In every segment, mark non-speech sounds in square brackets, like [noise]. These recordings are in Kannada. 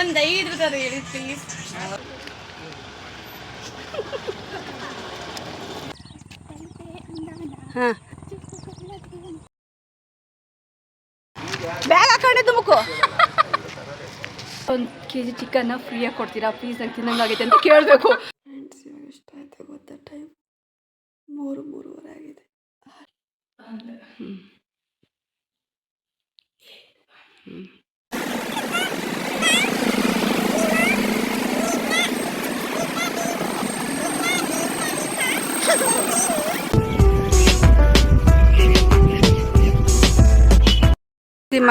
ಒಂದು ಐದು ಥರ ಹೇಳಿ ಪ್ಲೀಸ್ ಹಾಂ. ಬ್ಯಾಗ್ ಹಾಕೊಂಡಿದ್ದು ಮುಕ್ಕು. ಒಂದು ಕೆ ಜಿ ಚಿಕನ್ನ ಫ್ರೀಯಾಗಿ ಕೊಡ್ತೀರಾ? ಪ್ಲೀಸ್ ನಂಗೆ ತಿನ್ನಂಗಾಗೈತೆ ಅಂತ ಕೇಳಬೇಕು.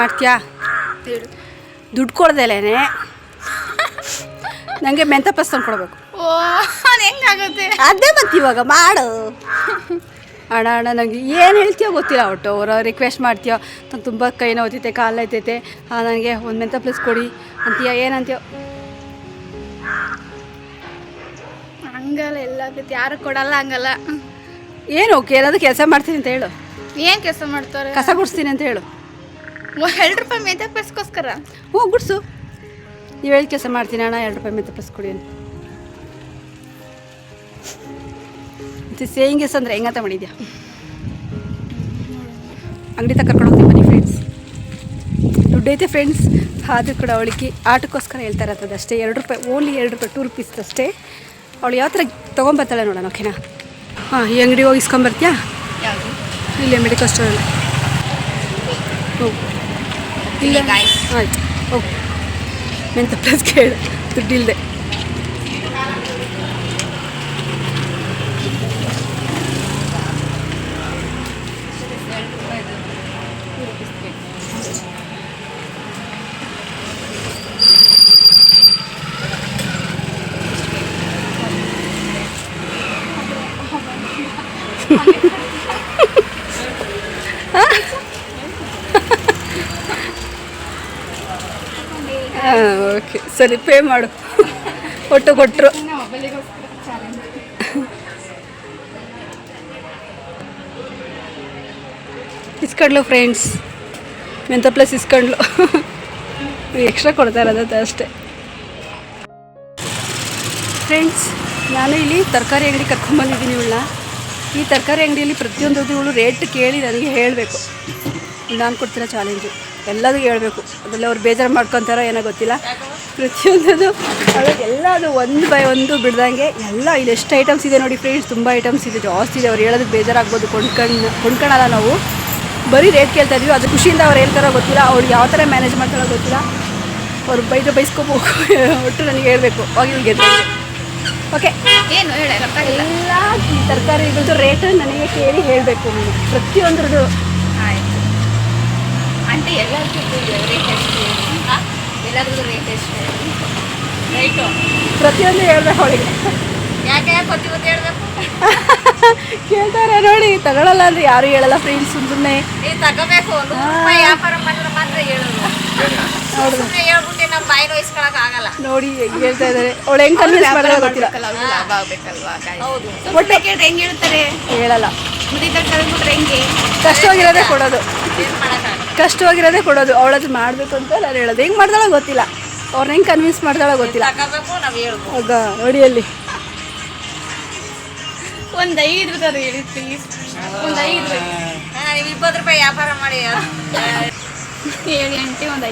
ಮಾಡ್ತೀಯಾ? ದುಡ್ಡು ಕೊಡ್ದೇಲೇನೆ. ನನಗೆ ಮೆಂತ ಪಸ್ ಕೊಡ್ಬೇಕು ಓ ಹೆಂಗಾಗುತ್ತೆ? ಅದೇ ಮತ್ತೆ ಇವಾಗ ಮಾಡು. ಅಣ್ಣ ಅಣ್ಣ ನನಗೆ ಏನು ಹೇಳ್ತೀಯೋ ಗೊತ್ತಿಲ್ಲ ಒಟ್ಟು. ಅವರು ರಿಕ್ವೆಸ್ಟ್ ಮಾಡ್ತೀಯೋ? ನಂಗೆ ತುಂಬ ಕೈ ನೋತೈತೆ ಕಾಲು ಐತೈತೆ ನನಗೆ ಒಂದು ಮೆಂತ ಪ್ಲಸ್ ಕೊಡಿ ಅಂತೀಯ ಏನಂತೀಯೋ? ಹಂಗಲ್ಲ ಎಲ್ಲ ಆಗುತ್ತೆ ಯಾರು ಕೊಡಲ್ಲ ಹಂಗಲ್ಲ. ಏನು ಓಕೆ ಏನಾದರೂ ಕೆಲಸ ಮಾಡ್ತೀನಿ ಅಂತ ಹೇಳು. ಏನು ಕೆಲಸ ಮಾಡ್ತಾರೆ? ಕಸ ಗುಡಿಸ್ತೀನಿ ಅಂತ ಹೇಳು. ಎರಡು ರೂಪಾಯಿ ಮೇದ ಪರ್ಸ್ಗೋಸ್ಕರ ಹ್ಞೂ ಗುಡ್ಸು. ನೀವು ಹೇಳಿ ಕೆಲಸ ಮಾಡ್ತೀನಿ ಅಣ್ಣ. ಎರಡು ರೂಪಾಯಿ ಮೆಂತ ಪಸ್ಕೊಡಿ ಕೊಡಿ ಅಂತ. ಸೇಯಿಂಗ್ ಎಸ್ ಅಂದರೆ ಹೆಂಗಂತ ಮಾಡಿದ್ಯಾ? ಅಂಗಡಿ ತಕ್ಕ ಕರ್ಕೊಂಡು ಬನ್ನಿ ಫ್ರೆಂಡ್ಸ್ ದುಡ್ಡೈತೆ ಫ್ರೆಂಡ್ಸ್ ಆದರೂ ಕೂಡ ಅವಳಿಗೆ ಆಟಕ್ಕೋಸ್ಕರ ಹೇಳ್ತಾರೆ ಅಂತದ್ದು ಅಷ್ಟೇ. ಎರಡು ರೂಪಾಯಿ ಓನ್ಲಿ ಎರಡು ರೂಪಾಯಿ ಟೂ ರುಪೀಸ್ ಅಷ್ಟೇ. ಅವಳು ಯಾವ ಥರ ತೊಗೊಂಬರ್ತಾಳೆ ನೋಡೋಣ ಓಕೆನಾ ಹಾಂ ಈ ಅಂಗಡಿ ಹೋಗಿ ಇಸ್ಕೊಂಬರ್ತೀಯಾ? ಇಲ್ಲೇ ಮೆಡಿಕಲ್ ಸ್ಟೋರಲ್ಲಿ ಹೋಗು. ಇಲ್ಲ. ಆಯ್ತು. ಓಕೆ ಮೆಂತ ಪ್ಲಸ್ ಕೇಳು. ದುಡ್ಡಿಲ್ಲದೆ ಹಾಂ ಓಕೆ ಸರಿ ಪೇ ಮಾಡು. ಒಟ್ಟು ಕೊಟ್ಟರು ಇಸ್ಕೊಂಡ್ಲು ಫ್ರೆಂಡ್ಸ್ ಮೆಂತ ಪ್ಲಸ್ ಇಸ್ಕೊಂಡ್ಲು? ಎಕ್ಸ್ಟ್ರಾ ಕೊಡ್ತಾ ಇರೋದು ಅಷ್ಟೇ. ಫ್ರೆಂಡ್ಸ್ ನಾನು ಇಲ್ಲಿ ತರಕಾರಿ ಅಂಗಡಿ ಕರ್ಕೊಂಬಂದಿದ್ದೀನಿ ಇವಳನ್ನ ಈ ತರಕಾರಿ ಅಂಗಡಿಯಲ್ಲಿ ಪ್ರತಿಯೊಂದು ಇವಳು ರೇಟ್ ಕೇಳಿ ನನಗೆ ಹೇಳಬೇಕು. ನಾನು ಕೊಡ್ತಿರೋ ಚಾಲೆಂಜು ಎಲ್ಲದೂ ಹೇಳಬೇಕು. ಅದರಲ್ಲಿ ಅವ್ರು ಬೇಜಾರು ಮಾಡ್ಕೊತಾರೋ ಏನೋ ಗೊತ್ತಿಲ್ಲ. ಪ್ರತಿಯೊಂದದು ಅವಳಿಗೆ ಎಲ್ಲ ಅದು ಒಂದು ಬೈ ಒಂದು ಬಿಡ್ದಂಗೆ ಎಲ್ಲ ಇಲ್ಲಿ ಎಷ್ಟು ಐಟಮ್ಸ್ ಇದೆ ನೋಡಿ ಫ್ರೆಂಡ್ಸ್ ತುಂಬ ಐಟಮ್ಸ್ ಇದೆ ಜಾಸ್ತಿ ಇದೆ. ಅವ್ರು ಹೇಳೋದಕ್ಕೆ ಬೇಜಾರಾಗ್ಬೋದು. ಕೊಂಡ್ಕೊಂಡು ಕೊಂಡ್ಕೊಳಲ್ಲ ನಾವು. ಬರೀ ರೇಟ್ ಕೇಳ್ತಾ ಇದೀವಿ ಅದು ಖುಷಿಯಿಂದ ಅವ್ರು ಹೇಳ್ತಾರೋ ಗೊತ್ತಿಲ್ಲ. ಅವ್ರು ಯಾವ ಥರ ಮ್ಯಾನೇಜ್ ಮಾಡ್ತಾರೋ ಗೊತ್ತಿಲ್ಲ. ಅವ್ರು ಬೈದು ಬೈಸ್ಕೋಬೇಕು ಒಟ್ಟು ನನಗೆ ಹೇಳಬೇಕು. ಅವಾಗ ಇವ್ರಿಗೆ ಓಕೆ ಏನು? ಎಲ್ಲ ತರಕಾರಿಗಳದ್ದು ರೇಟ್ ನನಗೆ ಕೇಳಿ ಹೇಳಬೇಕು. ಪ್ರತಿಯೊಂದ್ರದ್ದು. ಆಂಟಿ ಎಲ್ಲದಕ್ಕೂ ರೇಟ್ ಎಷ್ಟು ಎಲ್ಲದ್ರದ್ದು ರೇಟ್ ಎಷ್ಟು ರೈಟು ಪ್ರತಿಯೊಂದು ಹೇಳ್ಬೇಕು ಅವಳಿಗೆ. ಯಾಕೆ ಯಾಕೆ ಗೊತ್ತಿ ಗೊತ್ತಿ ಹೇಳ್ಬೇಕು? ಕೇಳ್ತಾರೆ ನೋಡಿ ತಗೊಳ್ಳಲ್ಲ ಅಂದ್ರೆ ಯಾರು ಹೇಳಲ್ಲ ಫ್ರೆಂಡ್ಸ್ ಸುಮ್ಮನೆ ನೀವು ತಗೋಬೇಕು ವ್ಯಾಪಾರ ಮಾಡಿದ್ರೆ ಮಾತ್ರ ಹೇಳೋದು. ಸುಮ್ಮನೆ ಹೇಳ್ಬಿಟ್ಟು ನಮ್ಮ ಬಾಯಿ ನೋಯಿಸ್ಕೊಳಕ್ ಆಗಲ್ಲ. ನೋಡಿ ಹೆಂಗ್ ಹೇಳ್ತಾ ಇದಾರೆ ಅವಳು ಹೆಂಗ್ ಕನ್ವಿನ್ಸ್ ಮಾಡಲ್ಲ ಗೊತ್ತಿಲ್ಲ. ಲಾಭ ಆಗ್ಬೇಕಲ್ವಾ ಹೌದು. ಒಟ್ಟೆ ಕೇಳಿದ್ರೆ ಹೆಂಗೆ ಹೇಳ್ತಾರೆ? ಹೇಳಲ್ಲ. ಮುದಿ ತಗೊಂಡ್ಬಿಟ್ರೆ ಹೆಂಗೆ? ಕಷ್ಟವಾಗಿರೋದೇ ಕೊಡೋದು. ಏನು ಮಾಡೋಕ್ಕಾಗಲ್ಲ. ಕಷ್ಟವಾಗಿರೋದೇ ಕೊಡೋದು. ಅವಳದು ಮಾಡಬೇಕು ಅಂತ ನಾನು ಹೇಳೋದು. ಹೆಂಗ್ ಮಾಡ್ದಾಳೋ ಗೊತ್ತಿಲ್ಲ. ಅವ್ರನ್ನ ಹೆಂಗ್ ಕನ್ವಿನ್ಸ್ ಮಾಡ್ದಾಳೋ ಗೊತ್ತಿಲ್ಲ. ಹೌದಾ ಅಲ್ಲಿ ಒಂದು ಐದು ರೂಪಾಯಿ ಹೇಳಿ ಪ್ಲೀಸ್ ಒಂದು ಐದು. ರೂಪಾಯಿ ಇಪ್ಪತ್ತು ರೂಪಾಯಿ ವ್ಯಾಪಾರ ಮಾಡಿ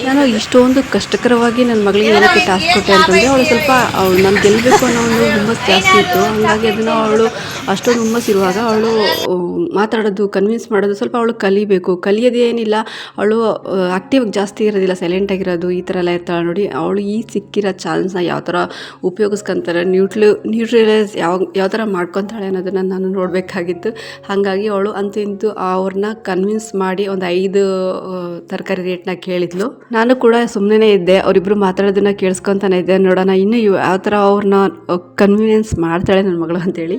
ನಾನು ಇಷ್ಟೊಂದು ಕಷ್ಟಕರವಾಗಿ ನನ್ನ ಮಗಳಿಗೆ ಏನಕ್ಕೆ ಟಾಸ್ಕ್ ಕೊಟ್ಟೆ ಅಂತಂದರೆ ಅವಳು ಸ್ವಲ್ಪ ಅವಳು ನಾನು ಗೆಲ್ಲಬೇಕು ಅನ್ನೋ ಒಂದು ಹುಮ್ಮಸ್ ಜಾಸ್ತಿ ಇತ್ತು. ಹಾಗಾಗಿ ಅದನ್ನು ಅವಳು ಅಷ್ಟೊಂದು ಹುಮ್ಮಸ್ ಇರುವಾಗ ಅವಳು ಮಾತಾಡೋದು ಕನ್ವಿನ್ಸ್ ಮಾಡೋದು ಸ್ವಲ್ಪ ಅವಳು ಕಲಿಬೇಕು. ಕಲಿಯೋದೇನಿಲ್ಲ ಅವಳು ಆಕ್ಟಿವ್ ಜಾಸ್ತಿ ಇರೋದಿಲ್ಲ ಸೈಲೆಂಟ್ ಆಗಿರೋದು ಈ ಥರ ಎಲ್ಲ ಇರ್ತಾಳೆ ನೋಡಿ. ಅವಳು ಈ ಸಿಕ್ಕಿರೋ ಚಾನ್ಸ್ನ ಯಾವ ಥರ ಉಪಯೋಗಿಸ್ಕೊಂತಾರೆ ನ್ಯೂಟ್ಲಿ ನ್ಯೂಟ್ರಿಲೈಸ್ ಯಾವ ಯಾವ ಥರ ಮಾಡ್ಕೊತಾಳೆ ಅನ್ನೋದನ್ನು ನಾನು ನೋಡಬೇಕಾಗಿತ್ತು. ಹಾಗಾಗಿ ಅವಳು ಅಂತೂ ಇಂತೂ ಅವ್ರನ್ನ ಕನ್ವಿನ್ಸ್ ಮಾಡಿ ಒಂದು ಐದು ತರಕಾರಿ ರೇಟ್ನ ಕೇಳಿದ್ಲು. ನಾನು ಕೂಡ ಸುಮ್ಮನೆ ಇದ್ದೆ. ಅವರಿಬ್ಬರು ಮಾತಾಡೋದನ್ನ ಕೇಳಿಸ್ಕೊತಾನೆ ಇದ್ದೆ. ನೋಡೋಣ, ಇನ್ನೂ ಯಾವ ಥರ ಅವ್ರನ್ನ ಕನ್ವೀನಿಯನ್ಸ್ ಮಾಡ್ತಾಳೆ ನನ್ನ ಮಗಳು ಅಂತೇಳಿ.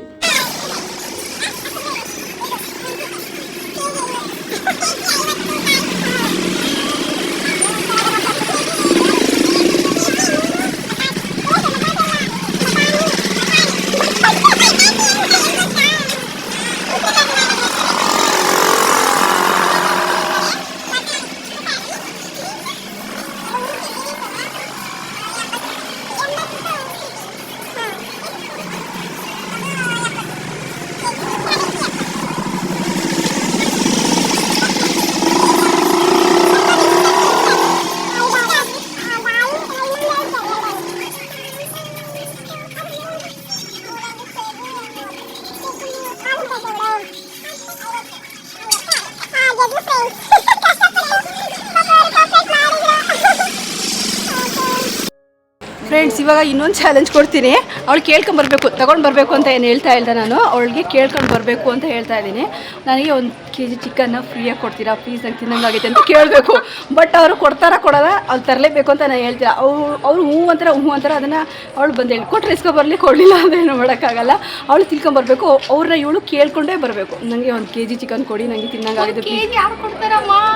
ಫ್ರೆಂಡ್ಸ್ ಇವಾಗ ಇನ್ನೊಂದು ಚಾಲೆಂಜ್ ಕೊಡ್ತೀನಿ. ಅವಳು ಕೇಳ್ಕೊಂಡು ಬರಬೇಕು, ತಗೊಂಡು ಬರಬೇಕು ಅಂತ ಏನು ಹೇಳ್ತಾ ಇಲ್ಲ ನಾನು? ಅವಳಿಗೆ ಕೇಳ್ಕೊಂಡು ಬರಬೇಕು ಅಂತ ಹೇಳ್ತಾ ಇದ್ದೀನಿ. ನನಗೆ ಒಂದು ಕೆ ಜಿ ಚಿಕನ್ನ ಫ್ರೀಯಾಗಿ ಕೊಡ್ತೀರಾ? ಪ್ಲೀಸ್ ನಂಗೆ ತಿನ್ನಂಗಾಗೈತೆ ಅಂತ ಕೇಳಬೇಕು. ಬಟ್ ಅವರು ಕೊಡ್ತಾರ ಕೊಡೋಲ್ಲ ಅವ್ರು ತರಲೇಬೇಕು ಅಂತ ನಾನು ಹೇಳ್ತೀರಾ ಅವ್ರು ಅವ್ರು ಹ್ಞೂ ಅಂತಾರೆ ಹ್ಞೂ ಅಂತಾರೆ ಅದನ್ನು ಅವಳು ಬಂದು ಹೇಳಿ ಕೊಟ್ಟರೆ ಇಸ್ಕೊ ಬರಲಿ ಕೊಡಲಿಲ್ಲ ಅದೇನು ಮಾಡೋಕ್ಕಾಗಲ್ಲ. ಅವಳು ತಿಳ್ಕೊಂಬರ್ಬೇಕು ಅವ್ರನ್ನ ಇವಳು ಕೇಳ್ಕೊಂಡೇ ಬರಬೇಕು. ನನಗೆ ಒಂದು ಕೆ ಜಿ ಚಿಕನ್ ಕೊಡಿ ನನಗೆ ತಿನ್ನಂಗಾಗಿದೆ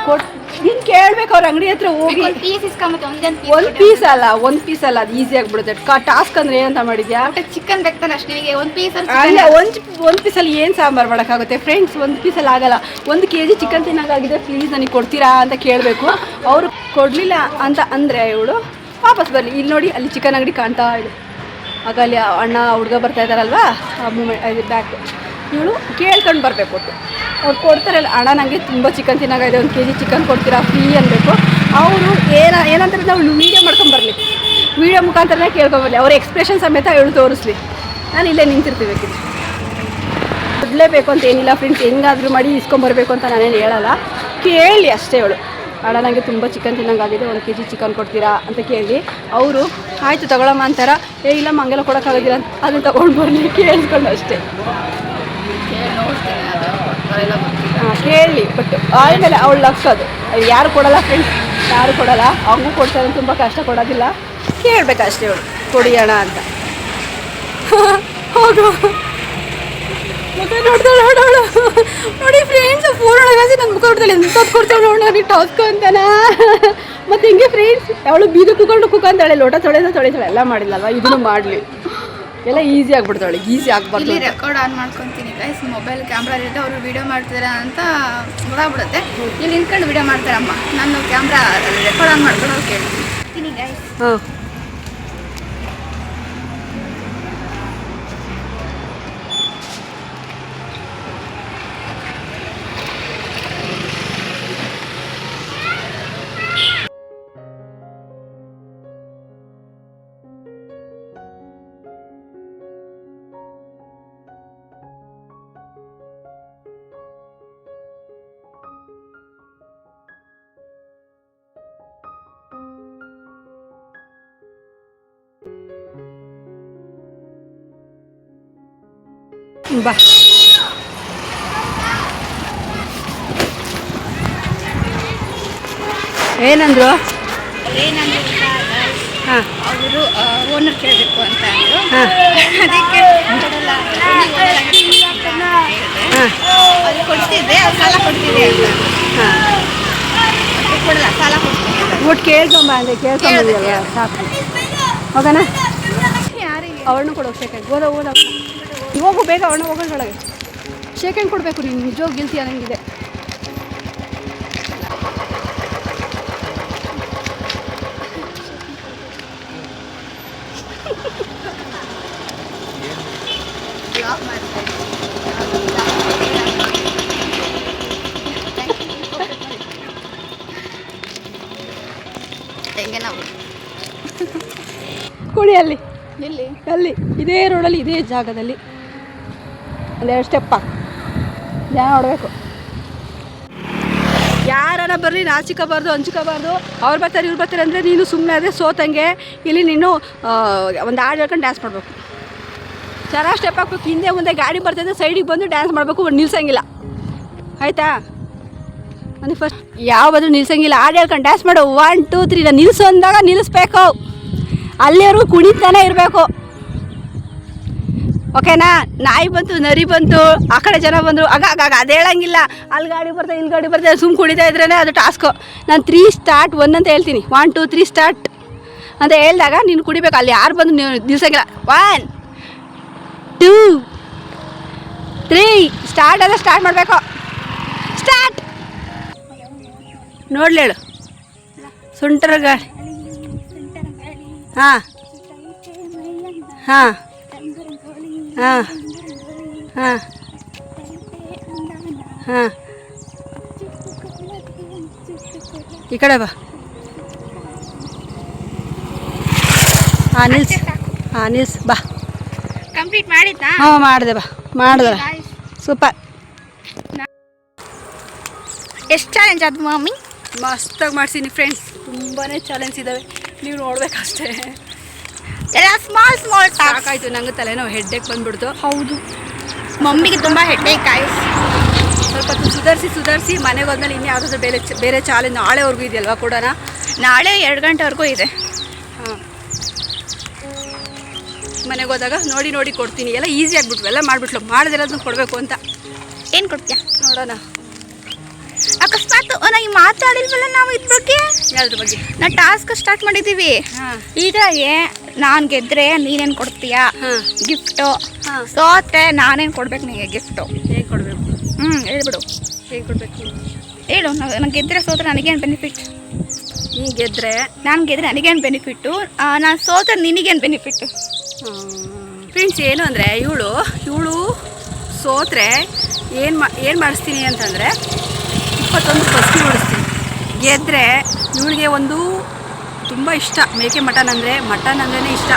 ಕೊಟ್ಟು ನೀನು ಕೇಳಬೇಕು ಅವ್ರ ಅಂಗಡಿ ಹತ್ರ ಹೋಗಿ. ಒಂದು ಪೀಸ್ ಅಲ್ಲ ಒಂದು ಪೀಸ್ ಅಲ್ಲ ಅದು ಈಸಿ ಆಗಿಬಿಡುತ್ತೆ. ಟಾಸ್ಕ್ ಅಂದ್ರೆ ಏನಂತ ಮಾಡಿದ್ಯಾ? ಚಿಕನ್ ಬೆಕ್ತಾನೆ ಅಷ್ಟೇ ನಿಮಗೆ ಒಂದು ಪೀಸ್ ಅಲ್ಲ ಒಂದು ಒಂದು ಪೀಸಲ್ಲಿ ಏನು ಸಾಂಬಾರು ಮಾಡೋಕ್ಕಾಗುತ್ತೆ? ಫ್ರೆಂಡ್ಸ್ ಒಂದು ಪೀಸಲ್ಲಿ ಆಗಲ್ಲ. ಒಂದು ಕೆ ಜಿ ಚಿಕನ್ ತಿನ್ನೋಕ್ಕಾಗಿದೆ ಪ್ಲೀಸ್ ನನಗೆ ಕೊಡ್ತೀರಾ ಅಂತ ಕೇಳಬೇಕು. ಅವರು ಕೊಡಲಿಲ್ಲ ಅಂತ ಅಂದರೆ ಇವಳು ವಾಪಸ್ ಬರಲಿ. ಇಲ್ಲಿ ನೋಡಿ, ಅಲ್ಲಿ ಚಿಕನ್ ಅಂಗಡಿ ಕಾಣ್ತಾ ಇದೆ. ಆಗ ಅಲ್ಲಿ ಅಣ್ಣ ಹುಡುಗ ಬರ್ತಾ ಇದ್ದಾರಲ್ವಾ? ಇದು ಬ್ಯಾಕ್ ಇವಳು ಕೇಳ್ಕೊಂಡು ಬರಬೇಕು ಅವ್ರು ಕೊಡ್ತಾರಲ್ಲ ಅಣ್ಣ ನನಗೆ ತುಂಬ ಚಿಕನ್ ತಿನ್ನಾಗಿದೆ ಒಂದು ಕೆ ಜಿ ಚಿಕನ್ ಕೊಡ್ತೀರಾ ಫ್ರೀ ಅನ್ನಬೇಕು ಅವರು ಏನ ಏನಂತಾರೆ ನಾವು ವೀಡಿಯೋ ಮಾಡ್ಕೊಂಡು ಬರಲಿ. ವೀಡಿಯೋ ಮುಖಾಂತರನೇ ಕೇಳ್ಕೊಂಬರ್ಲಿ ಅವ್ರ ಎಕ್ಸ್ಪ್ರೆಷನ್ ಸಮೇತ ಇವಳು ತೋರಿಸ್ಲಿ. ನಾನು ಇಲ್ಲೇ ನಿಂತಿರ್ತೀಬೇಕಿದ್ರೆ ಕೊಡಲೇಬೇಕು ಅಂತ ಏನಿಲ್ಲ ಫ್ರೆಂಡ್ಸ್ ಹೆಂಗಾದರೂ ಮಾಡಿ ಇಸ್ಕೊಂಬರ್ಬೇಕು ಅಂತ ನಾನೇನು ಹೇಳಲ್ಲ. ಕೇಳಿ ಅಷ್ಟೇ ಅವಳು. ಅಣ್ಣ ನನಗೆ ತುಂಬ ಚಿಕನ್ ತಿನ್ನಂಗಾಗಿದೆ, ಒಂದು ಕೆ ಜಿ ಚಿಕನ್ ಕೊಡ್ತೀರಾ ಅಂತ ಕೇಳಿ. ಅವರು, ಆಯಿತು ತಗೊಳಮ್ಮ ಅಂತಾರ. ಏ, ಇಲ್ಲ ಮಂಗೆಲ್ಲ ಕೊಡೋಕ್ಕಾಗೋದಿಲ್ಲ. ಅಂತ ಅದನ್ನು ತೊಗೊಂಡು ಬರಲಿ ಕೇಳಿಸ್ಕೊಂಡು ಅಷ್ಟೇ. ಹಾಂ, ಕೇಳಿ ಬಟ್ ಆಮೇಲೆ ಅವಳು ಲಕ್ಷ ಅದು. ಯಾರು ಕೊಡಲ್ಲ ಫ್ರೆಂಡ್ಸ್ ಯಾರು ಕೊಡಲ್ಲ. ಅವಂಗೂ ಕೊಡ್ತಾರೆ, ತುಂಬ ಕಷ್ಟ ಕೊಡೋದಿಲ್ಲ. ಕೇಳಬೇಕಷ್ಟೇ ಅವಳು. ಕೊಡಿಯೋಣ ಅಂತ. [laughs] ಹೋಗು. ಮುಖ ನೋಡ್ತಾಳೆ ನೋಡೋಳು ನೋಡಿ ಫ್ರೆಂಡ್ಸ್ ಫೋನ್ ಒಳಗಾಸಿ ನನ್ನ ಮುಖ ನೋಡ್ತಾಳೆ. ಎಂತ ಕೊಡ್ತಾಳೆ ನೋಡಿ ನನಗೆ ಟಾಸ್ಕ್ ಅಂತಾನ. ಮತ್ತೆ ಹಿಂಗೆ ಫ್ರೆಂಡ್ಸ್ ಅವಳು ಬೀದು ಕುಕೊಂಡು ಕುಕ್ಕಂತಾಳೆ ಲೋಟ ತೊಳೆದ ತೊಳಿತಾಳೆ ಎಲ್ಲ ಮಾಡಿಲ್ಲಲ್ವಾ? ಇದನ್ನು ಮಾಡಲಿ. ಎಲ್ಲ ಈಸಿ ಆಗ್ಬಿಡ್ತಾಳೆ ಈಸಿ ಇಲ್ಲಿ ಆಗ್ಬಾರ್ದು ರೆಕಾರ್ಡ್ ಆನ್ ಮಾಡ್ಕೊತೀನಿ ಗೈಸ್ ಮೊಬೈಲ್ ಕ್ಯಾಮ್ರಾ ಇರುತ್ತೆ ಅವರು ವಿಡಿಯೋ ಮಾಡ್ತಾರೆ ಅಂತ ಗೊತ್ತಾಗ್ಬಿಡುತ್ತೆ. ಇಲ್ಲಿ ನಿಂತ್ಕೊಂಡು ವಿಡಿಯೋ ಮಾಡ್ತಾರಮ್ಮ. ನಾನು ಕ್ಯಾಮ್ರಾ ರೆಕಾರ್ಡ್ ಆನ್ ಮಾಡ್ಕೊಂಡು ಕೇಳ್ತೀನಿ. ಗೈಸ್ ಹಾಂ. ಬಾ. ಏನಂದ್ರು? ಹಾಂ. ಅವರು ಓನರ್ ಕೇಳಬೇಕು ಅಂತ ಅಂದರು. ಅದಕ್ಕೆ ಅದು ಕೊಡ್ತಿದ್ದೆ ಅದು ಸಾಲ ಕೊಡ್ತಿದ್ದೆ ಅಂತ. ಕೊಡಲ್ಲ ಸಾಲ ಕೊಡ್ತೀನಿ ಒಟ್ಟು ಕೇಳ್ಕೊಂಬ ಅಂದ್ರೆ ಕೇಳ್ಕೊಂಬಂದಿಯಲ್ವ ಸಾಕು. ಹೋಗೋಣ? ಯಾರಿಗೆ? ಅವಳನ್ನು ಶೇಖಂಡ್ ಓದ ಓದ. ಹೋಗು ಬೇಗ ಅಣ್ಣ ಹೋಗೋದ್ರೊಳಗೆ ಶೇಖಂಡ್ ಕೊಡಬೇಕು ನೀನು ನಿಜವಾಗಿ ಗಿಲ್ತಿ ಅನ್ನಂಗಿದೆ ಅಲ್ಲಿ. ಎಲ್ಲಿ? ಅಲ್ಲಿ ಇದೇ ರೋಡಲ್ಲಿ ಇದೇ ಜಾಗದಲ್ಲಿ. ಒಂದೆರಡು ಸ್ಟೆಪ್ಪ ಜನ ನೋಡಬೇಕು. ಯಾರನ್ನ ಬರಲಿ ನಾಚಿಕೋಬಾರ್ದು ಹಂಚ್ಕೋಬಾರ್ದು ಅವ್ರು ಬರ್ತಾರೆ, ಇವ್ರು ಬರ್ತಾರೆ ಅಂದರೆ ನೀನು ಸುಮ್ಮನೆ ಅದೇ ಸೋತಂಗೆ ಇಲ್ಲಿ ನೀನು ಒಂದು ಹಾಡು ಹೇಳ್ಕೊಂಡು ಡ್ಯಾನ್ಸ್ ಮಾಡಬೇಕು. ಚೆನ್ನಾಗಿ ಸ್ಟೆಪ್ ಹಾಕ್ಬೇಕು ಹಿಂದೆ ಮುಂದೆ ಗಾಡಿ ಬರ್ತಿದ್ರೆ ಸೈಡಿಗೆ ಬಂದು ಡ್ಯಾನ್ಸ್ ಮಾಡಬೇಕು ನಿಲ್ಸಂಗಿಲ್ಲ. ಆಯಿತಾ? ನನಗೆ ಫಸ್ಟ್ ಯಾವಾದರೂ ನಿಲ್ಸಂಗಿಲ್ಲ. ಹಾಡು ಹೇಳ್ಕೊಂಡು ಡ್ಯಾನ್ಸ್ ಮಾಡು. ಒನ್ ಟೂ ತ್ರೀ ನಾನು ಅಂದಾಗ ನಿಲ್ಲಿಸ್ಬೇಕು ಅಲ್ಲಿವರೆಗೂ ಕುಣಿತಾನೆ ಇರಬೇಕು. ಓಕೆನಾ? ನಾಯಿ ಬಂತು, ನರಿ ಬಂತು, ಆ ಕಡೆ ಜನ ಬಂದರು ಆಗ ಆಗಾಗ ಆಗ ಅದು ಹೇಳಂಗಿಲ್ಲ. ಅಲ್ಲಿ ಗಾಡಿ ಬರ್ತಾ, ಇಲ್ಲಿ ಗಾಡಿ ಬರ್ತಾ ಸುಮ್ಮ ಕುಡಿತಾ ಇದ್ರೇ ಅದು ಟಾಸ್ಕು ನಾನು ತ್ರೀ ಸ್ಟಾರ್ಟ್ ಒನ್ ಅಂತ ಹೇಳ್ತೀನಿ. ಒನ್ ಟು ತ್ರೀ ಸ್ಟಾರ್ಟ್ ಅಂತ ಹೇಳಿದಾಗ ನೀನು ಕುಡಿಬೇಕು. ಅಲ್ಲಿ ಯಾರು ಬಂದು ನೀವು ನಿಲ್ಸಂಗಿಲ್ಲ. One two three start start ಮಾಡಬೇಕು. ಸ್ಟಾರ್ಟ್ ನೋಡ್ಲೇಳು ಸುಂಟರ ಗಾಡಿ. ಹಾಂ. ಹಾಂ. ಹಾಂ. ಹಾಂ. ಹಾಂ. ಈ ಕಡೆ ಬಾ. ಹಾಂ ನಿಲ್ಸ್. ಹಾಂ ನಿಲ್ಸ್. ಬಾ. ಕಂಪ್ಲೀಟ್ ಮಾಡಿದ್ನಾ? ಹಾಂ ಮಾಡಿದೆ ಬಾ. ಮಾಡಿದೆ. ಸೂಪರ್. ಎಷ್ಟು ಚಾಲೆಂಜ್ ಅದು ಮಮ್ಮಿ ಮಸ್ತಾಗಿ ಮಾಡ್ಸೀನಿ ಫ್ರೆಂಡ್ಸ್ ತುಂಬಾ ಚಾಲೆಂಜ್ ಇದ್ದಾವೆ ನೀವು ನೋಡ್ಬೇಕಷ್ಟೇ. ಎಲ್ಲ ಸ್ಮಾಲ್ ಸ್ಮಾಲ್ ಸಾಕಾಯ್ತು ನಂಗೆ ತಲೆನೋವು ಹೆಡ್ಡೇಕ್ ಬಂದ್ಬಿಡ್ತು. ಹೌದು. ಮಮ್ಮಿಗೆ ತುಂಬ ಹೆಡ್ಡೇಕ್ ಆಯ್ಸ್ ಸ್ವಲ್ಪ ಸುಧಾರಿಸಿ ಸುಧಾರಿಸಿ ಮನೆಗೆ ಹೋದ್ಮೇಲೆ ಇನ್ನು ಯಾವುದಾದ್ರು ಬೇರೆ ಚ- ಬೇರೆ ಚಾಲೆಂಜ್ ನಾಳೆವರೆಗೂ ಇದೆಯಲ್ವಾ ಕೊಡೋಣ? ನಾಳೆ ಎರಡು ಗಂಟೆವರೆಗೂ ಇದೆ. ಹಾಂ. ಮನೆಗೆ ಹೋದಾಗ ನೋಡಿ ನೋಡಿ ಕೊಡ್ತೀನಿ. ಎಲ್ಲ ಈಸಿ ಆಗ್ಬಿಟ್ವು ಎಲ್ಲ ಮಾಡಿಬಿಟ್ಲು. ಮಾಡಿದಿರೋದನ್ನ ಕೊಡಬೇಕು ಅಂತ. ಏನು ಕೊಡ್ತೀಯ? ನೋಡೋಣ. ಅಕಸ್ಮಾತ್ ನನಗೆ ಮಾತಾಡಿಲ್ವಲ್ಲ ನಾವು ಇದ್ರ ಬಗ್ಗೆ ಯಾವ್ದ್ರ ಬಗ್ಗೆ? ನಾ ಟಾಸ್ಕ್ ಸ್ಟಾರ್ಟ್ ಮಾಡಿದ್ದೀವಿ. ಹಾಂ. ಇದ್ರಾಗೆ ನಾನು ಗೆದ್ರೆ ನೀನೇನು ಕೊಡ್ತೀಯಾ? ಹಾಂ. ಗಿಫ್ಟು. ಹಾಂ. ಸೋತ್ರೆ ನಾನೇನು ಕೊಡ್ಬೇಕು ನಿನಗೆ ಗಿಫ್ಟು? ಹ್ಮ್ ಕೊಡಬೇಕು? ಹ್ಞೂ ಹೇಳ್ಬಿಡು ಹೇಗೆ ಕೊಡಬೇಕು ಹೇಳು. ನಾನು ಗೆದ್ರೆ ಸೋತ್ರೆ ನನಗೇನು ಬೆನಿಫಿಟ್ ನೀ ಗೆದ್ದರೆ ನಾನು ಗೆದ್ರೆ ನನಗೇನು ಬೆನಿಫಿಟ್ಟು ನಾನು ಸೋತ್ರೆ ನಿನಗೇನು ಬೆನಿಫಿಟ್ ಫ್ರೆಂಡ್ಸ್ ಏನು ಅಂದರೆ ಇವಳು ಇವಳು ಸೋತ್ರೆ ಏನು ಮಾ ಏನು ಮಾಡಿಸ್ತೀನಿ ಅಂತಂದರೆ ಇಪ್ಪತ್ತೊಂದು ಫಸ್ಟ್ ಮಾಡಿಸ್ತೀನಿ ಗೆದ್ದರೆ ಇವಳಿಗೆ ಒಂದು ತುಂಬ ಇಷ್ಟ. ಮೇಕೆ ಮಟನ್ ಅಂದರೆ ಮಟನ್ ಅಂದ್ರೇ ಇಷ್ಟ.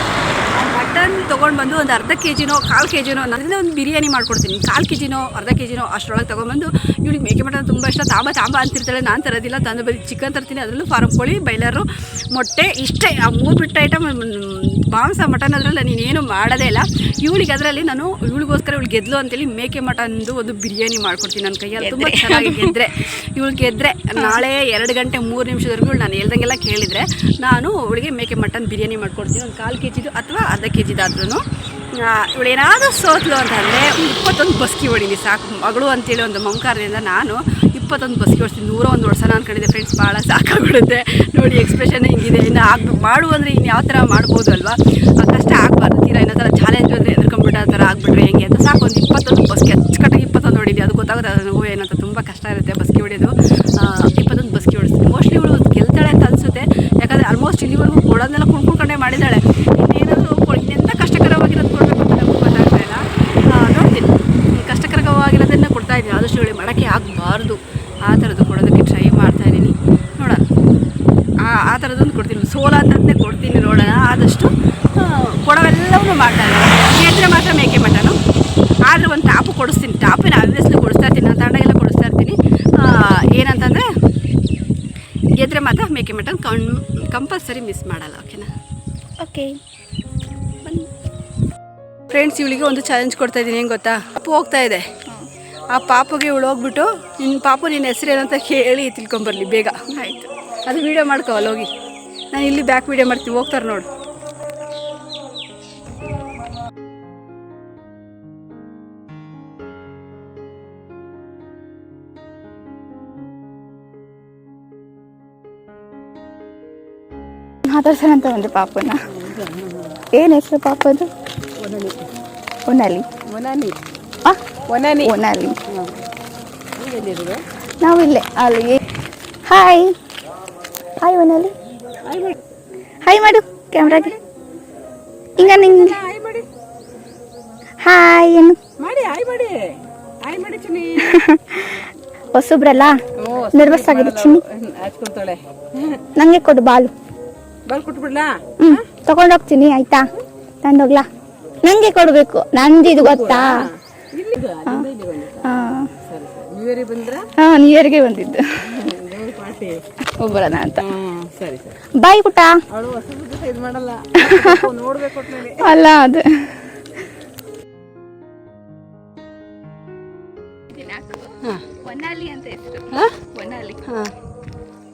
ಮಟನ್ ತೊಗೊಂಡು ಬಂದು ಒಂದು ಅರ್ಧ ಕೆ ಜಿನೋ ಕಾಲು ಕೆ ಜಿನೋ ನನ್ನ ಒಂದು ಬಿರಿಯಾನಿ ಮಾಡ್ಕೊಡ್ತೀನಿ. ಕಾಲು ಕೆ ಜಿನೋ ಅರ್ಧ ಕೆ ಜಿನೋ ಅಷ್ಟರೊಳಗೆ ತೊಗೊಂಬಂದು ಇವಳಿಗೆ ಮೇಕೆ ಮಟನ್ ತುಂಬ ಇಷ್ಟ. ತಾಂಬ ತಾಂಬ ಅಂತಿರ್ತಾಳೆ ನಾನು ತರೋದಿಲ್ಲ. ತಂದು ಬರೀ ಚಿಕನ್ ತರ್ತೀನಿ. ಅದರಲ್ಲೂ ಫಾರಂ ಕೋಳಿ ಬೈಲರು ಮೊಟ್ಟೆ ಇಷ್ಟೇ. ಆ ಮೂರು ಬಿಟ್ಟ ಐಟಮ್ ಮಾಂಸ ಮಟನ್ ಅದರಲ್ಲಿ ನೀನೇನು ಮಾಡೋದೇ ಇಲ್ಲ. ಇವಳಿಗೆ ಅದರಲ್ಲಿ ನಾನು ಇವಳಿಗೋಸ್ಕರ ಇವಳು ಗೆದ್ಲು ಅಂತೇಳಿ ಮೇಕೆ ಮಟನ್ದು ಒಂದು ಬಿರಿಯಾನಿ ಮಾಡ್ಕೊಡ್ತೀನಿ ನನ್ನ ಕೈಯಲ್ಲಿ. ತುಂಬ. ಚೆನ್ನಾಗಿ ಗೆದ್ರೆ. ಇವಳು ಗೆದ್ರೆ. ನಾಳೆ ಎರಡು ಗಂಟೆ ಮೂರು ನಿಮಿಷದವರೆಗೂ ನಾನು ಹೇಳ್ದಂಗೆಲ್ಲ ಕೇಳಿದರೆ ನಾನು ಅವಳಿಗೆ ಮೇಕೆ ಮಟನ್ ಬಿರಿಯಾನಿ ಮಾಡ್ಕೊಡ್ತೀನಿ. ಒಂದು ಕಾಲು ಕೆ ಜಿದು ಅಥವಾ ಅರ್ಧ ಕೆ ಜಿದಾದ್ರೂ ಇವಳು ಏನಾದರೂ ಸೋತ್ಲು ಅಂತಂದರೆ ಇಪ್ಪತ್ತೊಂದು ಬಸ್ಕಿ ಹೊಡೀನಿ ಸಾಕು. ಮಗಳು ಅಂತೇಳಿ ಒಂದು ಮಂಕಾರದಿಂದ ನಾನು ಇಪ್ಪತ್ತೊಂದು ಬಸ್ಕಿ ಹೊಡ್ತೀನಿ ನೂರ ಒಂದು ವರ್ಷ ಅನ್ಕೊಂಡಿದ್ದೆ ಫ್ರೆಂಡ್ಸ್ ಭಾಳ ಸಾಕಾಗ್ಬಿಡುತ್ತೆ. ನೋಡಿ ಎಕ್ಸ್ಪ್ರೆಷನ್ ಹಿಂಗಿದೆ. ಇನ್ನು ಆಗ ಮಾಡು ಅಂದರೆ ಇನ್ನು ಯಾವ ಥರ ಮಾಡ್ಬೋದು ಅಲ್ವಾ? ಕಷ್ಟ ಆಗಬಾರ್ದು. ತೀರಾ ಇನ್ನೋ ಥರ ಚಾಲೆಂಜ್ ಅಂದರೆ ಎದುರ್ಕೊಂಡ್ಬಿಟ್ಟು ಆ ಥರ ಆಗಿಬಿಟ್ರೆ ಹೆಂಗೆ ಅಂತ. ಸಾಕು, ಒಂದು ಇಪ್ಪತ್ತೊಂದು ಬಸ್ಕಿ, ಅಚ್ಚುಕಟ್ಟಾಗಿ ಇಪ್ಪತ್ತೊಂದು ಹೊಡಿದೆ ಅದು ಗೊತ್ತಾಗುತ್ತೆ, ಅದು ನೋವು ಏನಂತ ತುಂಬ ಕಷ್ಟ ಇರುತ್ತೆ ಬಸ್ಕಿ ಹೊಡೆಯೋದು. ಇಪ್ಪತ್ತೊಂದು ಬಸ್ಕಿ ಹೊಡಿಸ್ತೀನಿ. ಮೋಸ್ಟ್ಲಿ ಇವಳು ಗೆಲ್ತಾಳೆ ಅಂತ ಅನಿಸುತ್ತೆ. ಯಾಕಂದರೆ ಆಲ್ಮೋಸ್ಟ್ ಇಲ್ಲಿವರೆಗೂ ಕೊಡೋದನ್ನೆಲ್ಲ ಕುಣ್ಕೊಂಡೇ ಮಾಡಿದ್ದಾಳೆ. ಇನ್ನೆಂಥ ಕಷ್ಟಕರವಾಗಿರೋದು ಕೊಡಬೇಕು ಅಂತ ನಮ್ಗೆ ಗೊತ್ತಾಗ್ತಾ ಇಲ್ಲ. ನೋಡ್ತೀನಿ. ಕಷ್ಟಕರವಾಗಿರೋದನ್ನ ಕೊಡ್ತಾ ಇದ್ದೀನಿ. ಆದಷ್ಟು ಹೇಳಿ ಮಾಡೋಕ್ಕೆ ಆಗಬಾರ್ದು. ಆ ಥರದ್ದು ಕೊಡೋದಕ್ಕೆ ಟ್ರೈ ಮಾಡ್ತಾ ಇದ್ದೀನಿ. ನೋಡೋಣ ಆ ಆ ಥರದೊಂದು ಕೊಡ್ತೀನಿ. ಸೋಲ ಅಂತಂದೇ ಕೊಡ್ತೀನಿ ನೋಡೋಣ. ಆದಷ್ಟು ಕೊಡೋವೆಲ್ಲವೂ ಮಾಡ್ತಾ ಇದ್ದೀನಿ. ಗೆದ್ರೆ ಮಾತ್ರ ಮೇಕೆ ಮಟನು. ಆದರೆ ಒಂದು ಟಾಪು ಕೊಡಿಸ್ತೀನಿ. ಟಾಪಿನ ಆಬ್ವಿಯಸ್ಲಿ ಕೊಡಿಸ್ತಾ ಇರ್ತೀನಿ. ನಾನು ಎಲ್ಲ ಕೊಡಿಸ್ತಾ ಇರ್ತೀನಿ. ಏನಂತಂದರೆ, ಗೆದ್ರೆ ಮಾತ್ರ ಮೇಕೆ ಮಟನ್ ಕಣ್ ಕಂಪಲ್ಸರಿ ಮಿಸ್ ಮಾಡಲ್ಲ ಓಕೆನಾ ಓಕೆ ಫ್ರೆಂಡ್ಸ್ ಇವಳಿಗೆ ಒಂದು ಚಾಲೆಂಜ್ ಕೊಡ್ತಾ ಇದ್ದೀನಿ ಹೆಂಗೆ ಗೊತ್ತಾ? ಪಾಪು ಹೋಗ್ತಾ ಇದೆ. ಆ ಪಾಪುಗೆ ಇವಳು ಹೋಗ್ಬಿಟ್ಟು ನಿನ್ನ ಪಾಪು ನಿನ್ನ ಹೆಸರು ಏನಂತ ಕೇಳಿ ತಿಳ್ಕೊಂಬರ್ಲಿ ಬೇಗ. ಆಯಿತು. ಅದು ವೀಡಿಯೋ ಮಾಡ್ಕೋವಲ್ಲ ಹೋಗಿ. ನಾನು ಇಲ್ಲಿ ಬ್ಯಾಕ್ ವೀಡಿಯೋ ಮಾಡ್ತೀನಿ ಹೋಗ್ತಾರೆ ನೋಡು. ಮಾತಾಡ್ಸೋಣಂತ ಒಂದು ಪಾಪನ. ಏನು ಹೆಸರು ಪಾಪದು ಒನಾಲಿ ಒನಲಿ ಆ? ಒನಾಲಿ ಒನಾಲಿ ನಾವು ಇಲ್ಲೇ ಅಲ್ಲಿ ಹಾಯ್ ಹಾಯ್ ಒನಾಲಿ ಹಾಯ್ ಮಾಡು ಕ್ಯಾಮ್ರಾಗೆ ಹಿಂಗ ನಿಂಗೆ ಹಾಯ್ ಏನು? ಮಾಡಿ ಹಾಯ್ ಮಾಡಿ ಹಾಯ್ ಮಾಡಿ ಚಿನ್ನಿ. [laughs] ಹೊಸಬ್ರಲ್ಲ? ನರ್ವಸ್ ಆಗಿದೆ ಚಿನ್ನಿ. ಹಚ್ಕೊಳ್ತಾಳೆ. ನಂಗೆ ಕೊಡು ಬಾಲು. ಬಾಲ್ ಕೊಟ್ಬಿಡ್ಲಾ? ಹ್ಮ್ ತಗೊಂಡೋಗ್ತೀನಿ ಆಯ್ತಾ? ತಂದೋಗ್ಲಾ? ನಂಗೆ ಕೊಡ್ಬೇಕು. ಇದು ಗೊತ್ತಾ? ಹಾ. ನ್ಯೂ ಇಯರ್ಗೆ ಬಂದಿದ್ದು. ಒಬ್ಬರನ ಅಂತ. ಬಾಯ್ ಪುಟ್ಟ. [laughs] ಅಲ್ಲ ಅದು. ಅಂತ ಹೆಸರು.